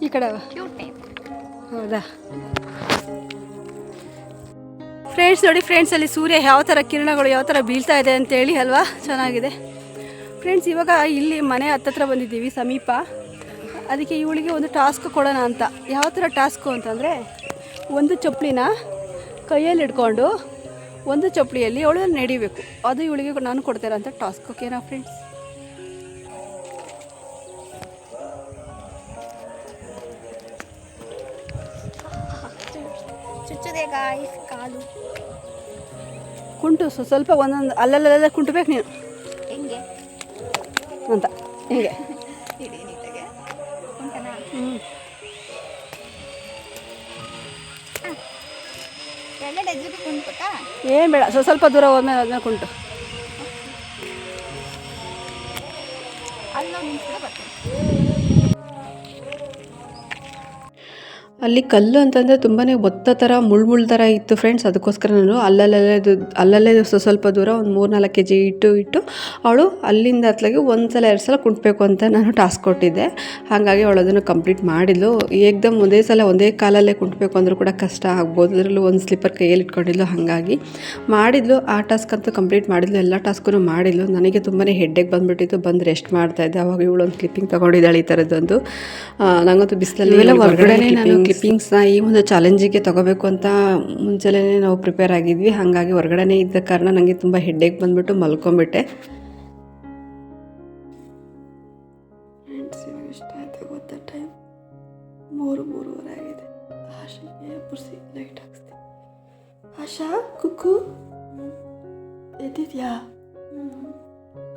ಈ ಕಡೆ ಹೌದಾ? ಫ್ರೆಂಡ್ಸ್ ನೋಡಿ ಫ್ರೆಂಡ್ಸ್ ಅಲ್ಲಿ ಸೂರ್ಯ ಯಾವ ಥರ ಕಿರಣಗಳು, ಯಾವ ಥರ ಬೀಳ್ತಾ ಇದೆ ಅಂತೇಳಿ ಅಲ್ವಾ? ಚೆನ್ನಾಗಿದೆ. ಫ್ರೆಂಡ್ಸ್ ಇವಾಗ ಇಲ್ಲಿ ಮನೆ ಹತ್ತತ್ರ ಬಂದಿದ್ದೀವಿ, ಸಮೀಪ. ಅದಕ್ಕೆ ಇವಳಿಗೆ ಒಂದು ಟಾಸ್ಕ್ ಕೊಡೋಣ ಅಂತ. ಯಾವ ಥರ ಟಾಸ್ಕು ಅಂತಂದರೆ, ಒಂದು ಚಪ್ಪಲಿನ ಕೈಯಲ್ಲಿ ಇಟ್ಕೊಂಡು ಒಂದು ಚಪ್ಪಲಿಯಲ್ಲಿ ಅವಳು ನಡಿಬೇಕು. ಅದು ಇವಳಿಗೆ ನಾನು ಕೊಡ್ತೇನೆ ಅಂತ ಟಾಸ್ಕ್ ಓಕೆನಾ ಫ್ರೆಂಡ್ಸ್ ಕಾಲು ಕುಂಟು ಸ್ವ- ಸ್ವಲ್ಪ ಒಂದೊಂದು ಅಲ್ಲಲ್ಲೆಲ್ಲ ಕುಂಟಬೇಕು ನೀನು. ಹೆಂಗೆ? ಅಂತ ಹೀಗೆ. ಏನು ಬೇಡ ಸ್ವಲ್ಪ ಸ್ವಲ್ಪ ದೂರ ಹೋದ್ಮೇಲೆ ಅದನ್ನ ಕುಂಟು. ಅಲ್ಲಿ ಕಲ್ಲು ಅಂತಂದರೆ ತುಂಬಾ ಒತ್ತ ಥರ ಮುಳ್ಳು ಥರ ಇತ್ತು ಫ್ರೆಂಡ್ಸ್ ಅದಕ್ಕೋಸ್ಕರ ನಾನು ಅಲ್ಲಲ್ಲೇ ಅಲ್ಲಲ್ಲೇ ಸ್ವ- ಸ್ವಲ್ಪ ದೂರ ಒಂದು ಮೂರು ನಾಲ್ಕು ಕೆ ಜಿ ಇಟ್ಟು ಇಟ್ಟು ಅವಳು ಅಲ್ಲಿಂದ ಹತ್ಲಾಗೆ ಒಂದು ಸಲ ಎರಡು ಸಲ ಕುಂಟ್ಬೇಕು ಅಂತ ನಾನು ಟಾಸ್ಕ್ ಕೊಟ್ಟಿದ್ದೆ. ಹಾಗಾಗಿ ಅವಳು ಅದನ್ನು ಕಂಪ್ಲೀಟ್ ಮಾಡಿದ್ಲು. ಏಕ್ದಮ್ ಒಂದೇ ಸಲ ಒಂದೇ ಕಾಲಲ್ಲೇ ಕುಂಟ್ಬೇಕು ಅಂದರೂ ಕೂಡ ಕಷ್ಟ ಆಗ್ಬೋದು. ಅದರಲ್ಲೂ ಒಂದು ಸ್ಲಿಪ್ಪರ್ ಕೈಯಲ್ಲಿ ಇಟ್ಕೊಂಡಿದ್ಲು. ಹಾಗಾಗಿ ಮಾಡಿದ್ಲು. ಆ ಟಾಸ್ಕ್ ಅಂತೂ ಕಂಪ್ಲೀಟ್ ಮಾಡಿದ್ಲು. ಎಲ್ಲ ಟಾಸ್ಕೂ ಮಾಡಿದ್ಲು. ನನಗೆ ತುಂಬಾ ಹೆಡ್ಡೇಗೆ ಬಂದುಬಿಟ್ಟಿತ್ತು. ಬಂದು ರೆಸ್ಟ್ ಮಾಡ್ತಾ ಇದ್ದೆ. ಅವಾಗ ಇವಳು ಒಂದು ಕ್ಲಿಪ್ಪಿಂಗ್ ತಗೊಂಡಿದ್ದಾಳೆ ಈ ಥರದ್ದೊಂದು ನನಗಂತೂ ನಂಗಂತೂ ಬಿಸಿಲಲ್ಲಿ ಹೊರಗಡೆ ನಾನು ಕ್ಲಿಪ್ಪಿಂಗ್ಸ್ನ ಈ ಒಂದು ಚಾಲೆಂಜಿಗೆ ತಗೋಬೇಕು ಅಂತ ಮುಂಚೆನೇ ನಾವು ಪ್ರಿಪೇರ್ ಆಗಿದ್ವಿ. ಹಾಗಾಗಿ ಹೊರಗಡೆನೇ ಇದ್ದ ಕಾರಣ ನನಗೆ ತುಂಬ ಹೆಡ್ಡೇಕ್ ಬಂದ್ಬಿಟ್ಟು ಮಲ್ಕೊಂಬಿಟ್ಟೆ. ಮೂರು ಮೂರುವರೆ ಆಗಿದೆ ಆಶಾಗೆ ಲೈಟ್ ಹಾಕ್ಸ್ತೀನಿ ಆಶಾ, ಕುಕ್ಕು. ಎದ್ದಿದ್ಯಾ?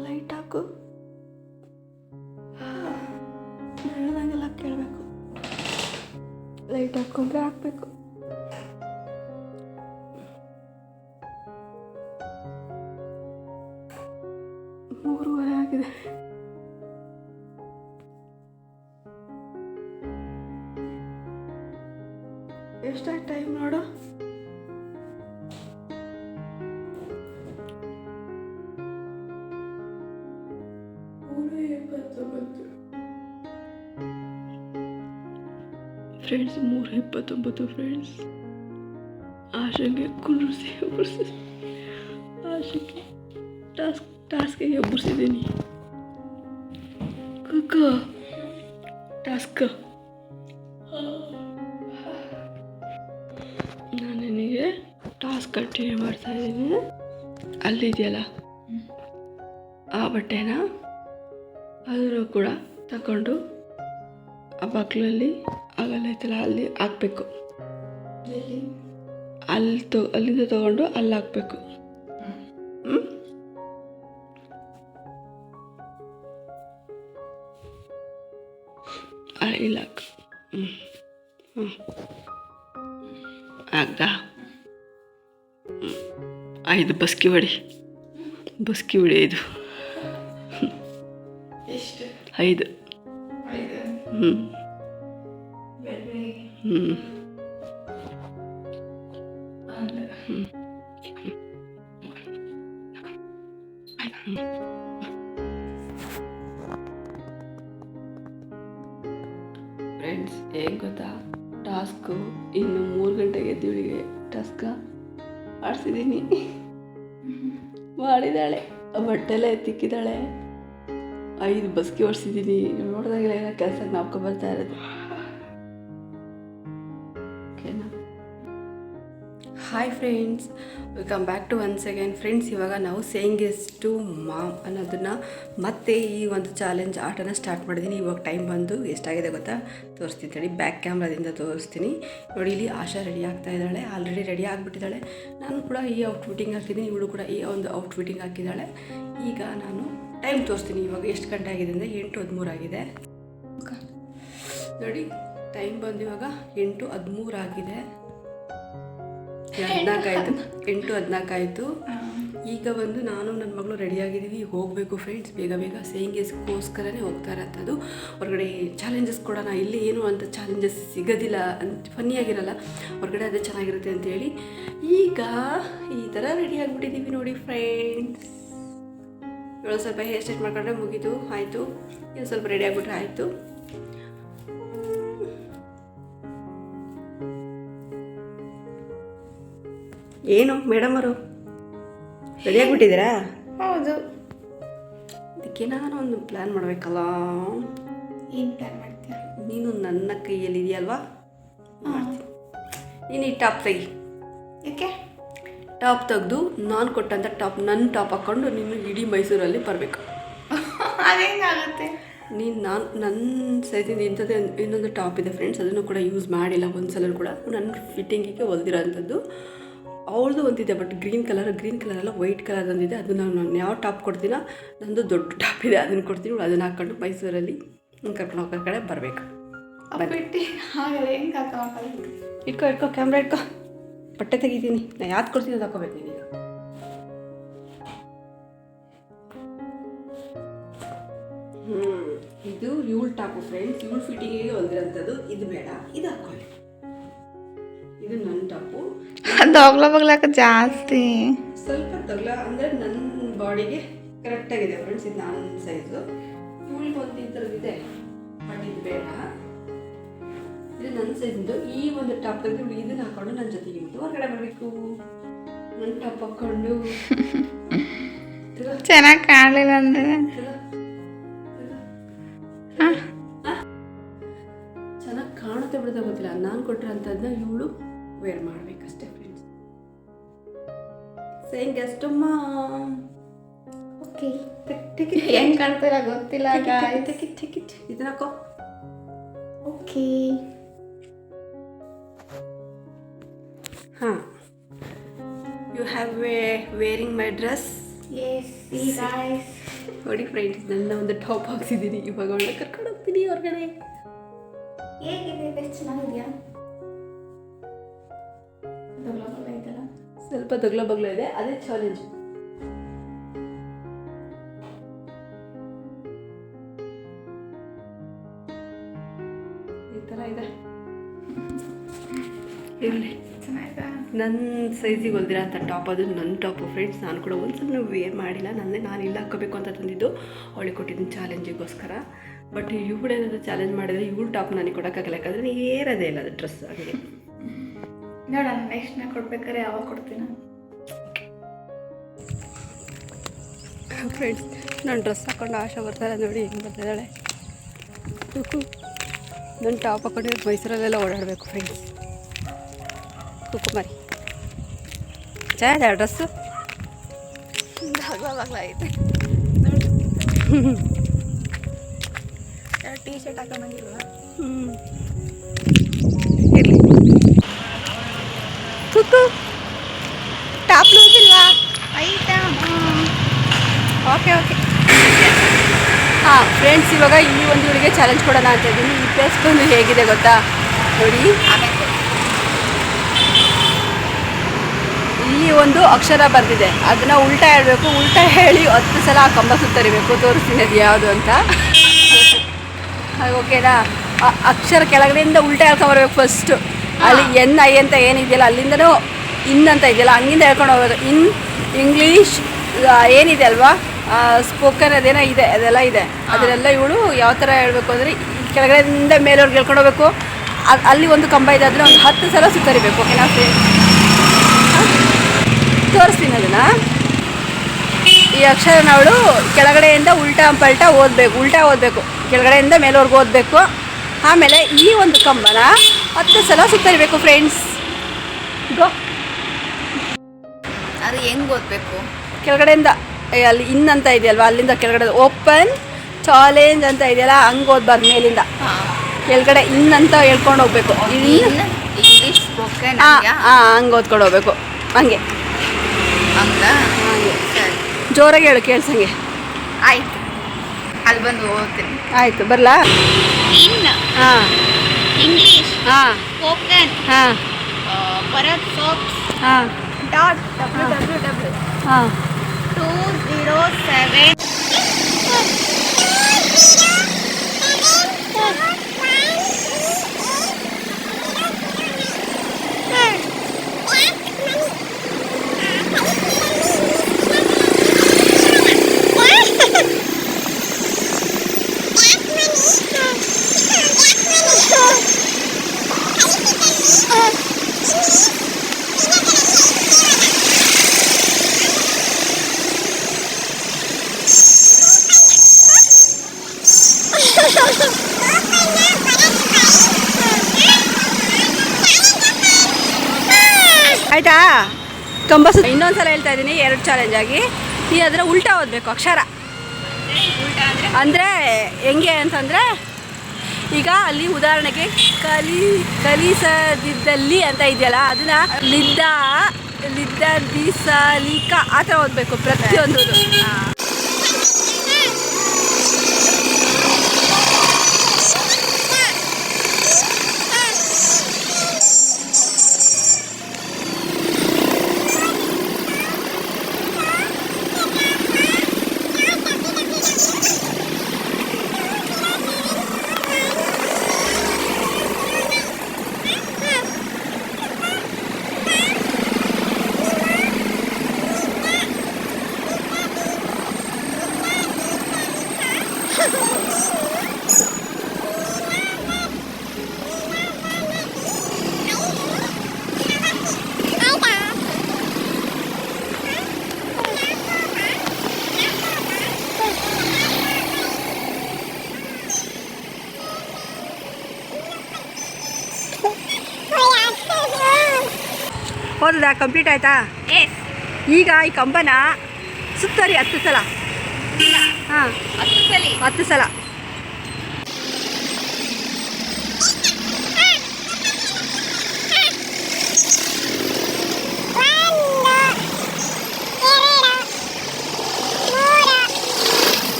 ಲೈಟ್ ಹಾಕು. ಹೇಳ್ದಂಗೆಲ್ಲ ಕೇಳಬೇಕು. ಲೈಟ್ ಹಾಕ್ಕೊಂಡ್ರೆ ಹಾಕ್ಬೇಕು ಇಪ್ಪತ್ತೊಂಬತ್ತು ಫ್ರೆಂಡ್ಸ್ ಆಶೆಗೆ ಕುಂಡ್ರಿಸಿ ಎಬ್ಬರಿಸಿ ಆಶೆಗೆ ಟಾಸ್ಕ್ ಟಾಸ್ಕಿಗೆ ಎಬ್ಬರಿಸಿದ್ದೀನಿ ಕಕ್ಕ ಟಾಸ್ಕ್ ನಾನು ನಿನಗೆ ಟಾಸ್ಕ್ ಕಂಟಿನ್ಯೂ ಮಾಡ್ತಾ ಇದ್ದೀನಿ. ಅಲ್ಲಿದೆಯಲ್ಲ? ಆ ಬಟ್ಟೆನ ಅದನ್ನು ಕೂಡ ತಗೊಂಡು ಆ ಬಾಕ್ಲಲ್ಲಿ ಆಗಲ್ಲೈತಲ್ಲ ಅಲ್ಲಿ ಹಾಕ್ಬೇಕು. ಅಲ್ಲಿ ತೊ ಅಲ್ಲಿಂದ ತಗೊಂಡು ಅಲ್ಲಿ ಹಾಕ್ಬೇಕು. ಹ್ಞೂ ಇಲ್ಲಿ ಹಾಕು. ಹ್ಞೂ ಹ್ಞೂ ಆಗ್ದಾ? ಹ್ಞೂ ಐದು ಬಸ್ಕಿ ಹೊಡಿ. ಬಸ್ಕಿ ಹೊಡಿ ಐದು. ಐದು. ಐದು. ಹ್ಞೂ ಫ್ರೆಂಡ್ಸ್ ಹೇಗೆ ಗೊತ್ತಾ? ಟಾಸ್ಕು ಇನ್ನು ಮೂರು ಗಂಟೆಗೆ ಎದ್ದಿವಳಿಗೆ ಟಾಸ್ಕ ಆಡಿಸಿದ್ದೀನಿ ಮಾಡಿದ್ದಾಳೆ ಬಟ್ಟೆಲ್ಲ ಎತ್ತಿಕ್ಕಿದ್ದಾಳೆ ಐದು ಬಸ್ಗೆ ಓಡಿಸಿದ್ದೀನಿ ನೋಡಿದಾಗೆಲ್ಲ ಏನೋ ಕೆಲಸ ನಾಪ್ಕೊ ಬರ್ತಾ ಇರೋದು. Hi friends welcome back to once again friends ಇವಾಗ ನಾವು ಸೇಯಿಂಗ್ ಇಸ್ ಟು ಮಾಮ್ ಅನ್ನೋದನ್ನು ಮತ್ತೆ ಈ ಒಂದು ಚಾಲೆಂಜ್ ಆಟನ ಸ್ಟಾರ್ಟ್ ಮಾಡಿದ್ದೀನಿ ಇವಾಗ ಟೈಮ್ ಬಂದು ಎಷ್ಟಾಗಿದೆ ಗೊತ್ತಾ? ತೋರಿಸ್ತೀನಿ ತಡಿ. ಬ್ಯಾಕ್ ಕ್ಯಾಮ್ರಾದಿಂದ ತೋರಿಸ್ತೀನಿ. ನೋಡಿ, ಇಲ್ಲಿ ಆಶಾ ರೆಡಿ ಆಗ್ತಾ ಇದ್ದಾಳೆ. ಆಲ್ರೆಡಿ ರೆಡಿ ಆಗಿಬಿಟ್ಟಿದ್ದಾಳೆ. ನಾನು ಕೂಡ ಈ ಔಟ್ಫಿಟ್ಟಿಂಗ್ ಹಾಕಿದ್ದೀನಿ ಇವಳು ಕೂಡ ಈ ಒಂದು ಔಟ್ಫಿಟ್ಟಿಂಗ್ ಹಾಕಿದ್ದಾಳೆ. ಈಗ ನಾನು ಟೈಮ್ ತೋರಿಸ್ತೀನಿ. ಇವಾಗ ಎಷ್ಟು ಗಂಟೆ ಆಗಿದೆ ಅಂದರೆ ಎಂಟು ಹದಿಮೂರು ಆಗಿದೆ. ನೋಡಿ ಟೈಮ್ ಬಂದು ಇವಾಗ ಎಂಟು ಹದಿಮೂರು ಆಗಿದೆ. ಹದಿನಾಲ್ಕು ಆಯಿತು. ಎಂಟು ಹದಿನಾಲ್ಕು ಆಯಿತು. ಈಗ ಬಂದು ನಾನು ನನ್ನ ಮಗಳು ರೆಡಿಯಾಗಿದ್ದೀವಿ ಹೋಗಬೇಕು ಫ್ರೆಂಡ್ಸ್ ಬೇಗ ಬೇಗ ಸೇಂಗೇಸ್ಗೋಸ್ಕರನೇ ಹೋಗ್ತಾ ಇರತ್ತದು ಹೊರಗಡೆ ಚಾಲೆಂಜಸ್ ಕೊಡೋಣ. ಇಲ್ಲಿ ಏನು ಅಂತ ಚಾಲೆಂಜಸ್ ಸಿಗೋದಿಲ್ಲ ಅಂತ ಫನ್ನಿಯಾಗಿರಲ್ಲ ಹೊರಗಡೆ ಅದೇ ಚೆನ್ನಾಗಿರುತ್ತೆ ಅಂತೇಳಿ ಈಗ ಈ ಥರ ರೆಡಿ ಆಗಿಬಿಟ್ಟಿದ್ದೀವಿ ನೋಡಿ ಫ್ರೆಂಡ್ಸ್ ಇವಳು ಸ್ವಲ್ಪ ಹೇರ್ ಸ್ಟೈಟ್ ಮಾಡ್ಕೊಂಡ್ರೆ ಮುಗೀತು. ಆಯಿತು. ಇನ್ನು ಸ್ವಲ್ಪ ರೆಡಿ ಆಗಿಬಿಟ್ರೆ ಆಯಿತು. ಏನು ಮೇಡಮ್ ಅವರು? ರೆಡಿ ಆಗಿಬಿಟ್ಟಿದ್ದೀರಾ? ಹೌದು. ಅದಕ್ಕೆ ನಾನು ಒಂದು ಪ್ಲ್ಯಾನ್ ಮಾಡಬೇಕಲ್ಲ? ಏನು ಪ್ಲ್ಯಾನ್ ಮಾಡ್ತೀರಾ? ನೀನು ನನ್ನ ಕೈಯಲ್ಲಿ ಇದೆಯಲ್ವಾ? ನೀನು ಈ ಟಾಪ್ ತೆಗಿ. ಯಾಕೆ? ಟಾಪ್ ತೆಗೆದು ನಾನು ಕೊಟ್ಟಂಥ ಟಾಪ್ ನನ್ನ ಟಾಪ್ ಹಾಕ್ಕೊಂಡು ನೀನು ಇಡೀ ಮೈಸೂರಲ್ಲಿ ಬರಬೇಕು. [laughs] ಅದೇನಾಗುತ್ತೆ? ನೀನು ನಾನು ನನ್ನ ಸೈಜಿಂದ ಇಂಥದ್ದೇ ಇನ್ನೊಂದು ಟಾಪ್ ಇದೆ ಫ್ರೆಂಡ್ಸ್ ಅದನ್ನು ಕೂಡ ಯೂಸ್ ಮಾಡಿಲ್ಲ ಒಂದು ಸಲ ಕೂಡ ನನ್ನ ಫಿಟ್ಟಿಂಗಿಗೆ ಹೊಲ್ದಿರೋ ಅವಳದು ಒಂದಿದೆ but green colour green colour ಅಲ್ಲ ವೈಟ್ ಕಲರ್ ಒಂದಿದೆ ಅದನ್ನು ನಾನು ಯಾವ ಟಾಪ್ ಕೊಡ್ತೀನೋ ನಂದು ದೊಡ್ಡ ಟಾಪ್ ಇದೆ. ಅದನ್ನು ಕೊಡ್ತೀನಿ ನೋಡಿ ಅದನ್ನು ಹಾಕ್ಕೊಂಡು ಮೈಸೂರಲ್ಲಿ ಕರ್ಕೊಂಡು ಹೋಗೋ ಕಡೆ ಬರಬೇಕು. ಬಿಟ್ಟು ಹಾಗೆ ಇಟ್ಕೋ ಇಟ್ಕೋ ಕ್ಯಾಮ್ರಾ ಇಟ್ಕೋ. ಬಟ್ಟೆ ತೆಗಿತೀನಿ. ನಾ ಯಾವ್ದು ಕೊಡ್ತೀನಿ ಅದು ಹಾಕೋಬೇಕು ನೀನೀಗ ಹ್ಞೂ ಇದು ಯೂಲ್ ಟಾಪು ಫ್ರೆಂಡ್ಸ್ ಯೂಲ್ ಫಿಟ್ಟಿಂಗಿಗೆ ಹೊಂದಿರೋಂಥದ್ದು ಇದು ಬೇಡ. ಇದು ಹಾಕೊಳ್ಳಿ ಇದು ನನ್ನ ಟಾಪು ಅದು ಹೋಗ್ಲ ಬಗ್ಲಾಕ ಜಾಸ್ತಿ. ಸ್ವಲ್ಪ ತಗ್ಲ ಅಂದರೆ ನನ್ನ ಬಾಡಿಗೆ ಕರೆಕ್ಟಾಗಿದೆ ಫ್ರೆಂಡ್ಸ್ ಇದು ನನ್ನ ಸೈಜು ಇವಳಿಗೆ ಒಂದು ಈ ಥರದ್ದಿದೆ ಬಟ್ ಇದು ಬೇಡ. ಇದು ನನ್ನ ಸೈಜಿಂದು ಈ ಒಂದು ಟಾಪ್ ತೆಗೆದು ಇವಳು ಇದನ್ನ ಹಾಕೊಂಡು ನನ್ನ ಜೊತೆಗೆ ಇವತ್ತು ಹೊರಗಡೆ ಬರಬೇಕು. ನನ್ನ ಟಾಪ್ ಹಾಕೊಂಡು [laughs] ಚೆನ್ನಾಗಿ ಕಾಣಲಿಲ್ಲ ಅಂದ್ರೆ. ಚೆನ್ನಾಗಿ ಕಾಣುತ್ತೆ ಬಿಡುತ್ತೆ ಗೊತ್ತಿಲ್ಲ. ನಾನು ಕೊಟ್ಟಿರೋಂಥದ್ದನ್ನ ಇವಳು ವೇರ್ ಮಾಡಬೇಕಷ್ಟೇ ಫ್ರೆಂಡ್ಸ್ ಸೇಂಗ್ ಎಷ್ಟಮ್ಮ ಓಕೆ ಹೆಂಗೆ ಕಾಣ್ತಿಲ್ಲ ಗೊತ್ತಿಲ್ಲ ಇದನ್ನ ಹಾಕೋ. ಓಕೆ ಹಾಂ. You have we wearing my dress ನೋಡಿ ಫ್ರೆಂಡ್ಸ್ ನನ್ನ ಒಂದು ಟಾಪ್ ಹಾಕ್ಸಿದ್ದೀನಿ ಇವಾಗ ಒಳ್ಳೆ ಕರ್ಕೊಂಡು ಹೋಗ್ತೀನಿ ಹೊರಗಡೆ ಹೇಗಿದೆ? ಚೆನ್ನಾಗಿದೆಯಾ? ಬಗ್ಲ ಸ್ವಲ್ಪ ತಗ್ಲ ಬಗ್ಲ ಇದೆ ಅದೇ ಚಾಲೆಂಜ್ ಈ ಥರ ಇದೆ. ಇರಲಿ. ನನ್ನ ಸೈಜಿಗೆ ಹೊಲ್ದಿರೋ ಅಂತ ಟಾಪ್ ಅದು ನನ್ನ ಟಾಪು ಫ್ರೆಂಡ್ಸ್ ನಾನು ಕೂಡ ಒಂದ್ಸಲ ವೇರ್ ಮಾಡಿಲ್ಲ. ನನ್ನೇ ನಾನು ಇಲ್ಲ ಹಾಕೋಬೇಕು ಅಂತ ತಂದಿದ್ದು. ಅವಳಿಗೆ ಕೊಟ್ಟಿದ್ದೀನಿ ಚಾಲೆಂಜಿಗೋಸ್ಕರ ಬಟ್ ಇವಳು ಏನಾದರೂ ಚಾಲೆಂಜ್ ಮಾಡಿದರೆ ಇವಳು ಟಾಪ್ ನನಗೆ ಕೊಡೋಕ್ಕಾಗಲ್ಲ. ಯಾಕಂದರೆ ಏರೋದೇ ಇಲ್ಲ ಅದು ಡ್ರೆಸ್ ಹಂಗೆ. ನೋಡೋಣ ನೆಕ್ಸ್ಟ್ ನಾ ಕೊಡ್ಬೇಕಾರೆ ಯಾವಾಗ ಕೊಡ್ತೀನಿ. ಫ್ರೆಂಡ್ಸ್ ನಾನು ಡ್ರೆಸ್ ಹಾಕೊಂಡು ಆಶಾ ಬರ್ತಾರೆ ನೋಡಿ ಹೆಂಗೆ ಬರ್ತಿದ್ದಾಳೆ. ನನ್ನ ಟಾಪ್ ಹಾಕೊಂಡು ಮೈಸೂರಲ್ಲೆಲ್ಲ ಓಡಾಡಬೇಕು ಫ್ರೆಂಡ್ಸ್ ಕುಕುಮಾರಿ ಮರಿ. ಚೆನ್ನಾಗಿದೆ ಡ್ರೆಸ್ಸು ಐತೆ. ಟೀ ಶರ್ಟ್ ಹಾಕೊಂಡಂಗಿಲ್ಲ ಇರಲಿ ಟಾಪ್ ಲೂಸ್ ಇಲ್ವಾ? ಐತಾ ಓಕೆ ಓಕೆ ಹಾಂ ಫ್ರೆಂಡ್ಸ್ ಇವಾಗ ಈ ಒಂದು ಇವಳಿಗೆ ಚಾಲೆಂಜ್ ಕೊಡೋಣ ಅಂತ ಇದ್ದೀನಿ. ಈ ಪ್ಲೇಸ್ ಬಂದು ಹೇಗಿದೆ ಗೊತ್ತಾ? ನೋಡಿ. ಇಲ್ಲಿ ಒಂದು ಅಕ್ಷರ ಬರೆದಿದೆ. ಅದನ್ನ ಉಲ್ಟಾ ಹೇಳಬೇಕು. ಉಲ್ಟಾ ಹೇಳಿ ಹತ್ತು ಸಲ ಆ ಕಂಬ ಸುತ್ತರಿಬೇಕು. ತೋರಿಸ್ತೀನಿ ಅದು ಯಾವುದು ಅಂತ. [laughs] ಓಕೆನಾ ಅಕ್ಷರ ಕೆಳಗಡೆಯಿಂದ ಉಲ್ಟಾ ಹೇಳ್ಕೊಂಬರ್ಬೇಕು ಫಸ್ಟು ಅಲ್ಲಿ ಎನ್ ಐ ಅಂತ ಏನಿದೆಯಲ್ಲ ಅಲ್ಲಿಂದನೂ ಇನ್ ಅಂತ ಇದೆಯಲ್ಲ ಹಂಗಿಂದ ಹೇಳ್ಕೊಂಡು ಹೋಗೋದು. ಇನ್ ಇಂಗ್ಲೀಷ್ ಏನಿದೆ ಅಲ್ವಾ? ಸ್ಪೋಕನ್ ಅದೇನೋ ಇದೆ ಅದೆಲ್ಲ ಇದೆ. ಅದನ್ನೆಲ್ಲ ಇವಳು ಯಾವ ಥರ ಹೇಳಬೇಕು ಅಂದರೆ ಕೆಳಗಡೆಯಿಂದ ಮೇಲವ್ರಿಗೆ ಹೇಳ್ಕೊಂಡು ಹೋಗ್ಬೇಕು. ಅದ್- ಅಲ್ಲಿ ಒಂದು ಕಂಬ ಇದೆ ಅದನ್ನ ಒಂದು ಹತ್ತು ಸಲ ಸುತ್ತರಿಬೇಕು. ಓಕೆನಾ ತೋರಿಸ್ತೀನಿ ಅದನ್ನು. ಈ ಅಕ್ಷರನ ಅವಳು ಕೆಳಗಡೆಯಿಂದ ಉಲ್ಟಾ ಪಲ್ಟಾ ಓದಬೇಕು ಉಲ್ಟಾ ಓದಬೇಕು. ಕೆಳಗಡೆಯಿಂದ ಮೇಲವ್ರಿಗೆ ಓದಬೇಕು. ಆಮೇಲೆ ಈ ಒಂದು ಕಂಬನ ಹತ್ತು ಸಲ ಸುತ್ತರಿಬೇಕು ಫ್ರೆಂಡ್ಸ್ ಗೋ. ಅದು ಹೆಂಗ್ ಓದಬೇಕು? ಕೆಳಗಡೆಯಿಂದ ಅಲ್ಲಿ ಇನ್ ಅಂತ ಇದೆಯಲ್ವಾ ಅಲ್ಲಿಂದ ಕೆಳಗಡೆ ಓಪನ್ ಚಾಲೆಂಜ್ ಅಂತ ಇದೆಯಲ್ಲ ಹಂಗೆ ಓದ್ಬಾರ್ದು ಮೇಲಿಂದ. ಕೆಳಗಡೆ ಇನ್ ಅಂತ ಹೇಳ್ಕೊಂಡು ಹೋಗ್ಬೇಕು. ಇಂಗ್ಲಿಷ್ ಸ್ಪೋಕನ್ ಹಾಂ ಹಂಗೆ? ಓದ್ಕೊಂಡು ಹೋಗ್ಬೇಕು. ಹಂಗೆ. ಜೋರಾಗಿ ಹೇಳು ಕೇಳ್ಸಂಗೆ ಆಯ್ತು. ಅಲ್ಲಿ ಬಂದು ಓದ್ತೀನಿ. ಆಯಿತು ಬರಲಾ? ಇನ್ ಹಾಂ. ಇಂಗ್ಲಿಷ್ ಹಾಂ ಸ್ಪೋಕನ್ ಹಾಂ ಭರತ್ ಸೋಪ್ಸ್ ಹಾಂ ಡಾಟ್ ಡಬ್ಲ್ಯೂ ಡಬ್ಲ್ಯೂ ಡಬ್ಲ್ಯೂ ಹಾಂ ಟೂ ಝೀರೋ ಸೆವೆನ್ ಕಂಬ ಸುತ್ತ ಇನ್ನೊಂದ್ಸಲ ಹೇಳ್ತಾ ಇದ್ದೀನಿ, ಎರಡು ಚಾಲೆಂಜ್ ಆಗಿ. ಈ ಅದರ ಉಲ್ಟಾ ಓದಬೇಕು, ಅಕ್ಷರ. ಅಂದರೆ ಹೆಂಗೆ ಅಂತಂದರೆ, ಈಗ ಅಲ್ಲಿ ಉದಾಹರಣೆಗೆ ಕಲಿ, ಕಲಿಸದಿದ್ದಲ್ಲಿ ಅಂತ ಇದೆಯಲ್ಲ, ಅದನ್ನ ಲಿದ್ದ ಲಿದ್ದ ದಿಸಲಿಕ ಆ ಥರ ಓದಬೇಕು ಪ್ರತಿಯೊಂದು ಹೋದದಾ ಕಂಪ್ಲೀಟ್ ಆಯ್ತಾ? ಈಗ ಈ ಕಂಬನ ಸುತ್ತರಿ ಹತ್ತು ಸಲ. ಹಾಂ. ಹತ್ತು ಸಲ ಹತ್ತು ಸಲ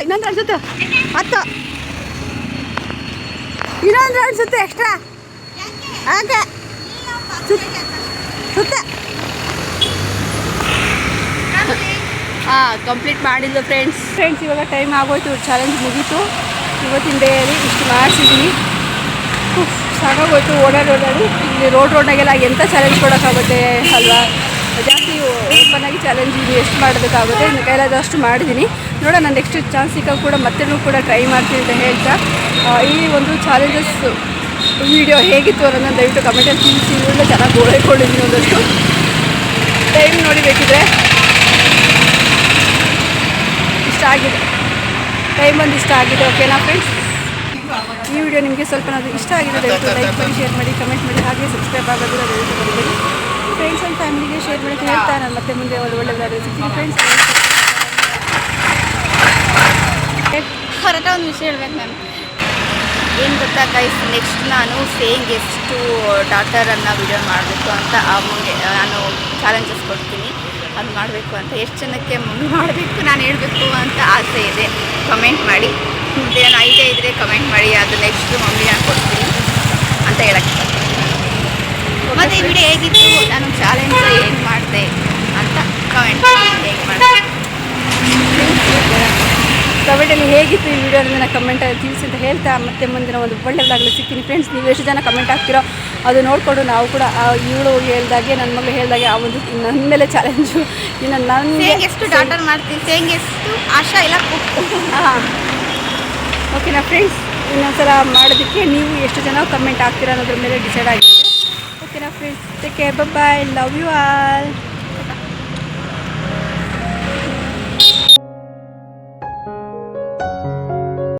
ಇನ್ನೊಂದು ಎರಡು ಸುತ್ತು ಹತ್ತು ಇನ್ನೊಂದು ಎರಡು ಸುತ್ತು ಎಕ್ಸ್ಟ್ರಾ ಹಾಗೆ ಸುತ್ತ ಹಾಂ ಮಾಡಿದ್ದು ಫ್ರೆಂಡ್ಸ್ ಫ್ರೆಂಡ್ಸ್ ಇವಾಗ ಟೈಮ್ ಆಗೋಯ್ತು ಚಾಲೆಂಜ್ ಮುಗೀತು. ಇವತ್ತಿನ ಡೇಯಲ್ಲಿ ಇಷ್ಟು ಮಾಡಿಸಿದ್ದೀನಿ ಸಾಕಾಗೋಯ್ತು ಓಡಾಡಿ ಓಡಾಡಿ. ಇಲ್ಲಿ ರೋಡ್ ರೋಡ್ನಾಗೆಲ್ಲ ಎಂಥ ಚಾಲೆಂಜ್ ಕೊಡೋಕ್ಕಾಗುತ್ತೆ ಅಲ್ವಾ? ಜಾಸ್ತಿ ಓಪನ್ ಆಗಿ ಚಾಲೆಂಜ್ ಎಷ್ಟು ಮಾಡೋದಕ್ಕಾಗುತ್ತೆ? ಇನ್ನು ಕೈಲಾದಷ್ಟು ಮಾಡಿದ್ದೀನಿ ನೋಡೋಣ ನಾನು ನೆಕ್ಸ್ಟ್ ಚಾನ್ಸ್ ಸಿಕ್ಕಾಗ ಕೂಡ ಮತ್ತೆನೂ ಕೂಡ ಟ್ರೈ ಮಾಡ್ತೀನಿ ಅಂತ ಹೇಳ್ತಾ. ಈ ಒಂದು ಚಾಲೆಂಜಸ್ ವಿಡಿಯೋ ಹೇಗಿತ್ತು ಅನ್ನೋದನ್ನು ದಯವಿಟ್ಟು ಕಮೆಂಟಲ್ಲಿ ತಿಳಿಸಿ. ಒಳ್ಳೆ ಚೆನ್ನಾಗಿ ಓಡಾಡ್ಕೊಂಡಿದ್ದೀನಿ ಒಂದಷ್ಟು. ಟೈಮ್ ನೋಡಿ ಬೇಕಿದ್ರೆ ಇಷ್ಟ ಆಗಿದೆ. ಟೈಮ್ ಇಷ್ಟ ಆಗಿದೆ ಓಕೆನಾ ಫ್ರೆಂಡ್ಸ್ ಈ ವಿಡಿಯೋ ನಿಮಗೆ ಸ್ವಲ್ಪ ಅದು ಇಷ್ಟ ಆಗಿದೆ ದಯವಿಟ್ಟು ಲೈಕ್ ಮಾಡಿ ಶೇರ್ ಮಾಡಿ ಕಮೆಂಟ್ ಮಾಡಿ, ಹಾಗೆ ಸಬ್ಸ್ಕ್ರೈಬ್ ಆಗೋದಿಲ್ಲ ದಯವಿಟ್ಟು ಬರಬೇಡಿ ಫ್ರೆಂಡ್ಸ್ ಆ್ಯಂಡ್ ಫ್ಯಾಮಿಲಿಗೆ ಶೇರ್ ಮಾಡಿ ಹೇಳ್ತಾ ನಾನು ಮತ್ತೆ ಮುಂದೆ ಒಂದು ಒಳ್ಳೆ ಸಿಗ್ತೀನಿ. ಫ್ರೆಂಡ್ಸ್ ಹೊರಟ ಒಂದು ವಿಷಯ ಹೇಳ್ಬೇಕು ನಾನು. ಏನು ಗೊತ್ತಾ ಗೈಸ್ ನೆಕ್ಸ್ಟ್ ನಾನು ಸೇಯಿಂಗ್ ಎಷ್ಟು ಡಾಟರನ್ನು ವಿಡಿಯೋ ಮಾಡಬೇಕು ಅಂತ ಅಮ್ಮಂಗೆ ನಾನು ಚಾಲೆಂಜಸ್ ಕೊಡ್ತೀನಿ. ಅದು ಮಾಡಬೇಕು ಅಂತ ಎಷ್ಟು ಜನಕ್ಕೆ ಮಾಡಬೇಕು ನಾನು ಹೇಳಬೇಕು ಅಂತ ಆಸೆ ಇದೆ. ಕಮೆಂಟ್ ಮಾಡಿ. ಏನು ಐಡಿಯಾ ಇದ್ದರೆ ಕಮೆಂಟ್ ಮಾಡಿ, ಅದು ನೆಕ್ಸ್ಟ್ ಮಮ್ಮಿ ನಾನು ಕೊಡ್ತೀನಿ ಅಂತ ಹೇಳಕ್ಕೆ ಮತ್ತೆ ಈ ವಿಡಿಯೋ ಹೇಗಿತ್ತು? ನಾನು ಚಾಲೆಂಜ್ ಏನು ಮಾಡಿದೆ ಅಂತ ಕಮೆಂಟ್ ಮಾಡಿ. ಹೇಗೆ ಮಾಡಿದೆ? ಕಮೆಂಟಲ್ಲಿ ಹೇಗಿತ್ತು ಈ ವಿಡಿಯೋ ನನ್ನ ಕಮೆಂಟ್ ತಿಳಿಸಿ ಅಂತ ಹೇಳ್ತಾ ಮತ್ತೆ ಮುಂದಿನ ಒಂದು ಒಳ್ಳೆ ವ್ಲಾಗಲ್ಲಿ ಸಿಗ್ತೀನಿ. ಫ್ರೆಂಡ್ಸ್ ನೀವು ಎಷ್ಟು ಜನ ಕಮೆಂಟ್ ಹಾಕ್ತಿರೋ ಅದು ನೋಡಿಕೊಂಡು ನಾವು ಕೂಡ ಆ ಇವಳು ಹೇಳ್ದಾಗೆ ನನ್ನ ಮಗಳು ಹೇಳ್ದಾಗೆ ಆ ಒಂದು ನನ್ನ ಮೇಲೆ ಚಾಲೆಂಜು ಇನ್ನು ನಾನು ಎಷ್ಟು ಡಾಟರ್ ಮಾಡ್ತೀನಿ ಹೆಂಗೆ ಎಷ್ಟು ಆಶಾ ಇಲ್ಲ ಹಾಂ. ಓಕೆನಾ ಫ್ರೆಂಡ್ಸ್ ಇನ್ನೊಂದ್ಸಲ ಮಾಡೋದಕ್ಕೆ ನೀವು ಎಷ್ಟು ಜನ ಕಮೆಂಟ್ ಹಾಕ್ತೀರಾ ಅನ್ನೋದ್ರ ಮೇಲೆ ಡಿಸೈಡ್ ಆಗಿದೆ ಓಕೆನಾ friends take care bye love you all